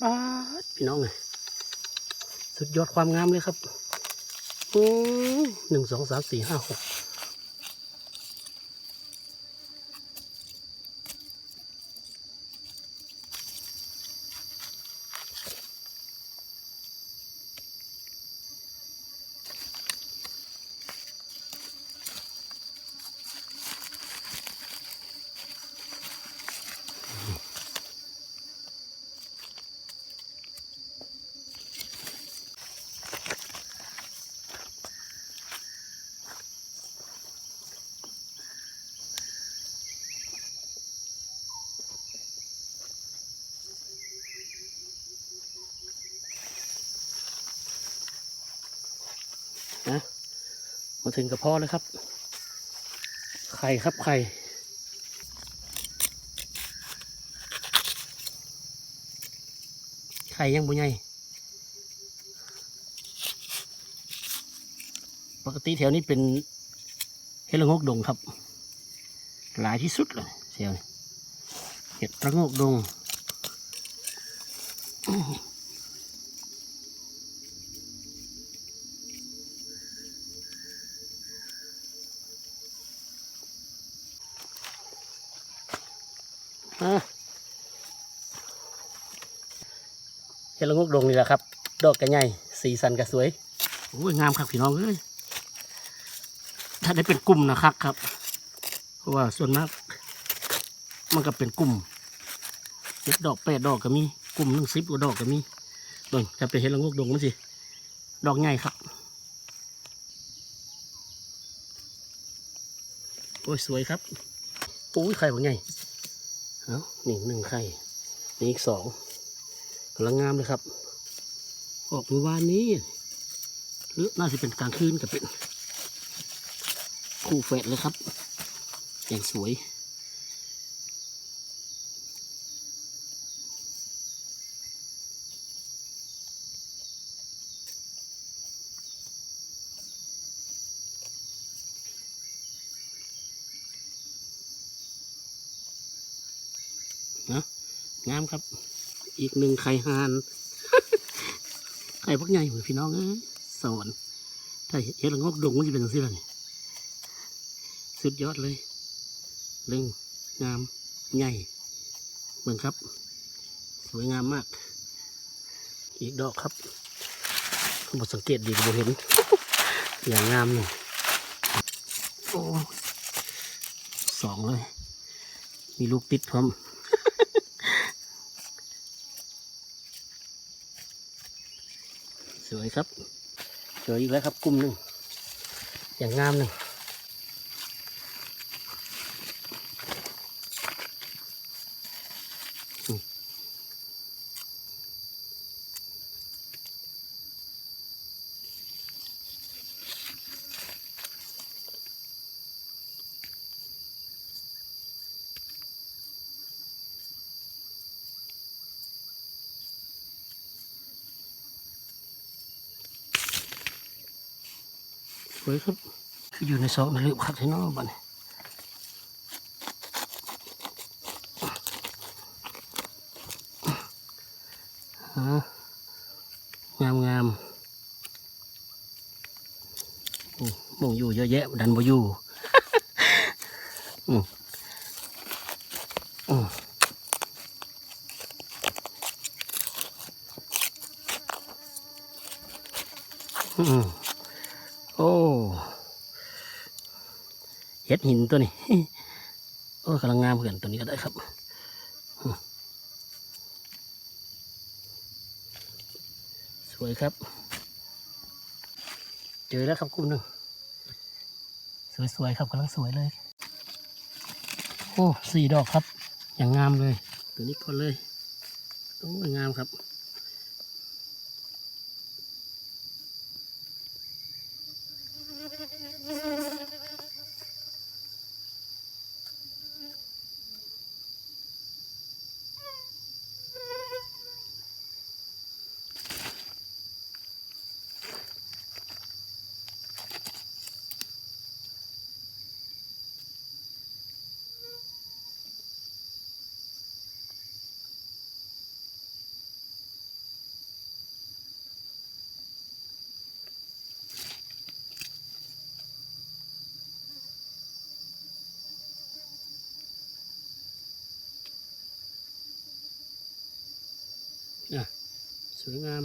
ป้าดพี่น้องเลยสุดยอดความงามเลยครับหนึ่งสองสามสี่ห้าหก นะ มาถึงกระเพาะแล้วครับ ไข่ครับไข่ไข่ยังบุญใหญ่ปกติแถวนี้เป็นเห็ดละโงกดงครับ หลายที่สุดเลยแถวนี้เห็ดระโงกดง เห็ดละโงกดงนี่แหละครับ ดอกกระใหญ่สีสันกระสวยโอ้ยงามครับพี่น้องเอ้ยถ้าได้เป็นกลุ่มนะครับครับ เพราะว่าส่วนมาก มันก็เป็นกลุ่มเจ็ดดอกแปดดอกก็มีกลุ่มหนึ่งสิบกว่าดอกก็มีเบิ่งถ้าเป็นเห็ดละโงกดงมันสิดอกใหญ่ครับโอ้ยสวยครับโอ้ยไข่ของใหญ่เอ้าหนี่งหนึ่งไข่นี่อีกสองำลังงามเลยครับ ออกเมื่อวานนี้ หรือน่าจะเป็นกลางคืนกับเป็นคู่แฝดเลยครับ อย่างสวยงามครับ อีกหนึ่งไข่หานไข่พวกใหญ่เหมือนพี่น้องเอ้ยสวรรค์ถ้าเห็ดละงอกดงมันจะเป็นอย่างนี้ล่ะนี่สุดยอดเลยเร่งงามใหญ่เหมือนครับ สวยงามมาก อีกดอกครับผมสังเกตดีก็บเห็น อย่างงามหนึ่งโอ้สองเลย มีลูกติดพร้อม สวยครับ สวยอีกแล้วครับกลุ่มหนึ่งอย่างงามหนึ่ง วยครับคืออยู่ในซอกในลืมคักที่น้องบ้านนี้ฮะงามงามอืมมองอยู่เยอะแยะดันบ่อยู่อืมอืมอืม โอ้เห็ดหินตัวนี้โอ้กำลังงามเหมือนกันตัวนี้ก็ได้ครับสวยครับ เจอแล้วครับกลุ่มหนึ่งสวยๆครับกำลังสวยเลย โอ้สี่ดอกครับ อย่างงามเลย ตัวนี้ก่อนเลยโอ้ยงามครับ อะสวยงาม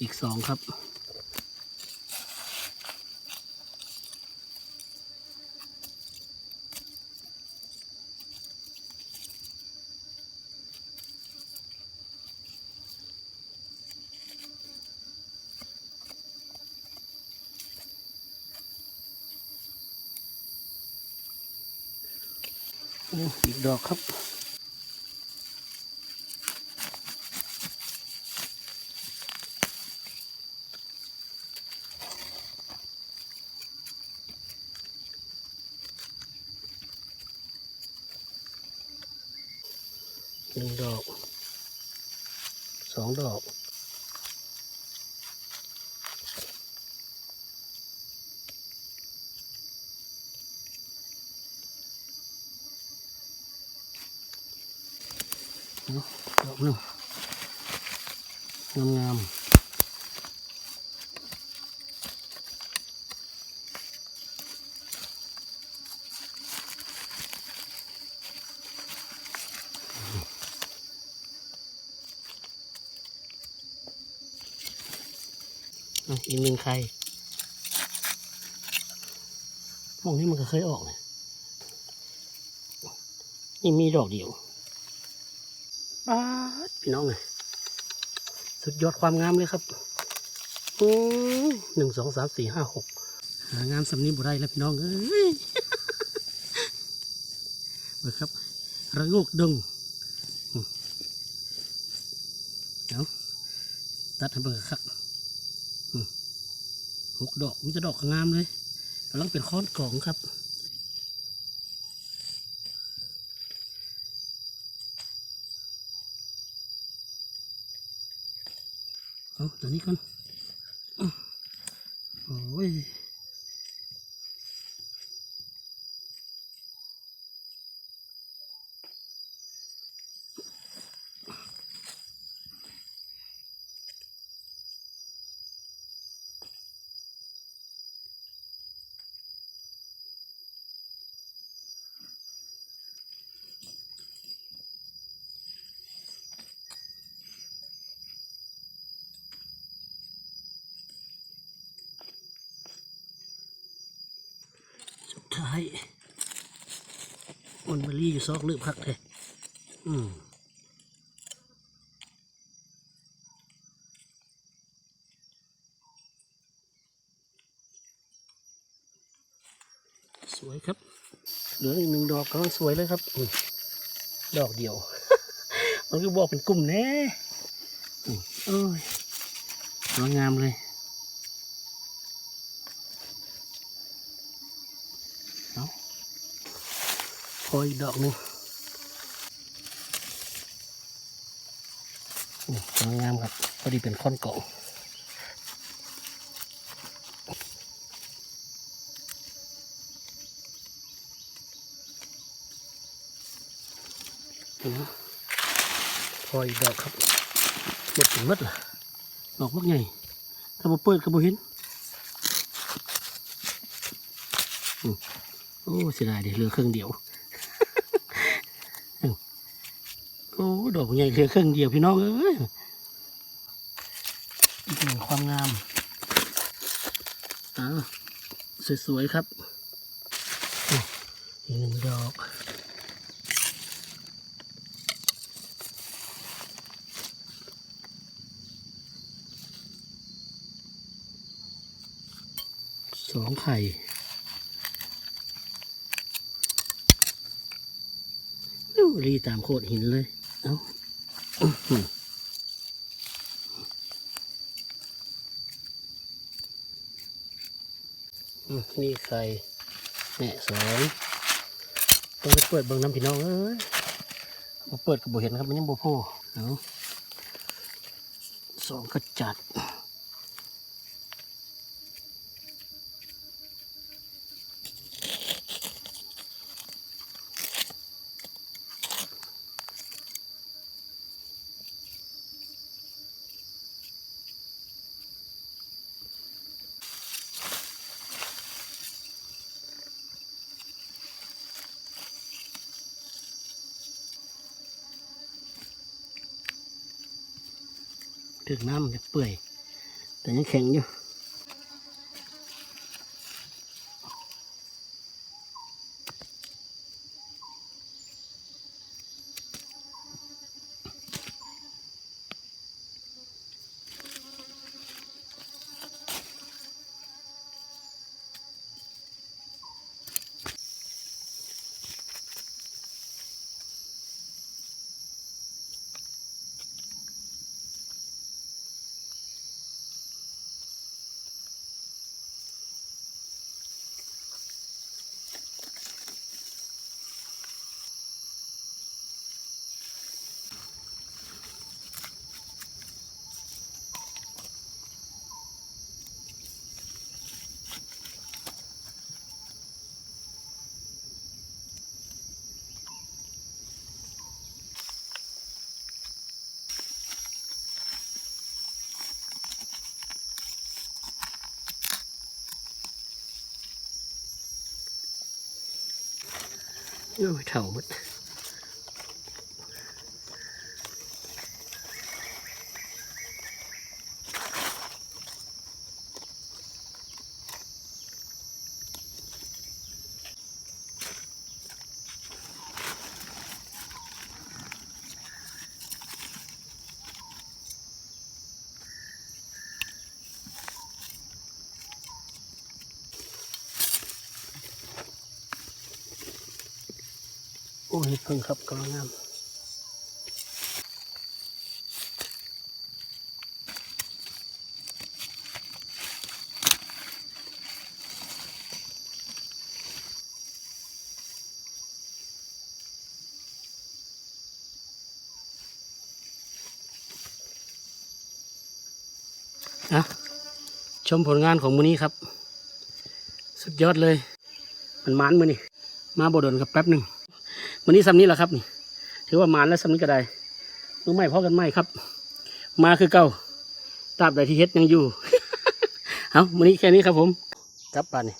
อีกสองครับ อีกดอกครับ หนึ่งดอก สองดอกเนาะดอกหนึ่งงามๆ อีกหนึ่งไข่มองนี่มันก็เคยออกนะนี่มีดอกเดียวป๊าดพี่น้องเลยสุดยอดความงามเลยครับอืมหนึ่งสองสามสี่ห้าหกหางามสำนีบุได้แล้วพี่น้องเอ้ยเบิครับระงกดงอืมเอาตัดให้เบิดครับ หกดอกมันจะดอกงามเลยกำลังเป็นค้อนกล่องครับเอาตัวนี้ก่อนอ๋อโอ้ย มันมารีอยู่ซอกลืบคักเลยอืมสวยครับ เหลืออีกหนึ่งดอกกำลังสวยเลยครับอดอกเดียว มันก็บอกเป็นกลุ่มแน่โอ้ยสวยงามเลย เอา พออีกดอกหนึ่งนี่สวยงามครับพอดีเป็นค้อนเกาะอืมพออีกดอกครับหมดถึงหมดละดอกมักใหญ่ถ้าบ่เปิดก็บ่เห็นโอ้เสียดายเดี๋ยวเหลือเครื่งเดียว โอ้ดอกใหญ่เหลือเครื่งเดียวพี่น้องเอ้ยอีกหนึ่งความงามอ้าสวยๆครับอีกหนึ่งดอกสองไข่ดูรีตามโคดหินเลย นี่ใครแม่สองต้องไปเปิดเบิ่งน้ำพี่น้องเอ้ยมาเปิดกับโบเห็นครับมันยังโบโพเอาสองกระจัด อ ถึงน้ำมันจะเปื่อย แต่ยังแข็งอยู่ โอ้ยเท่าหมด โอ้ยเพิ่งครับกำลังงามอะชมผลงานของมือนี้ครับ สุดยอดเลย มันมานมือนี่มาบดนกับแป๊บหนึ่ง วันนี้ซ้ำนี้แหละครับนี่ ถือว่ามานแล้วซ้ำนี้ก็ได้มือไม่พอกันไม่ครับ มาคือเก่าตราบใดที่เฮ็ดยังอยู่ เอาวันนี้แค่นี้ครับผม กลับบ้านนี่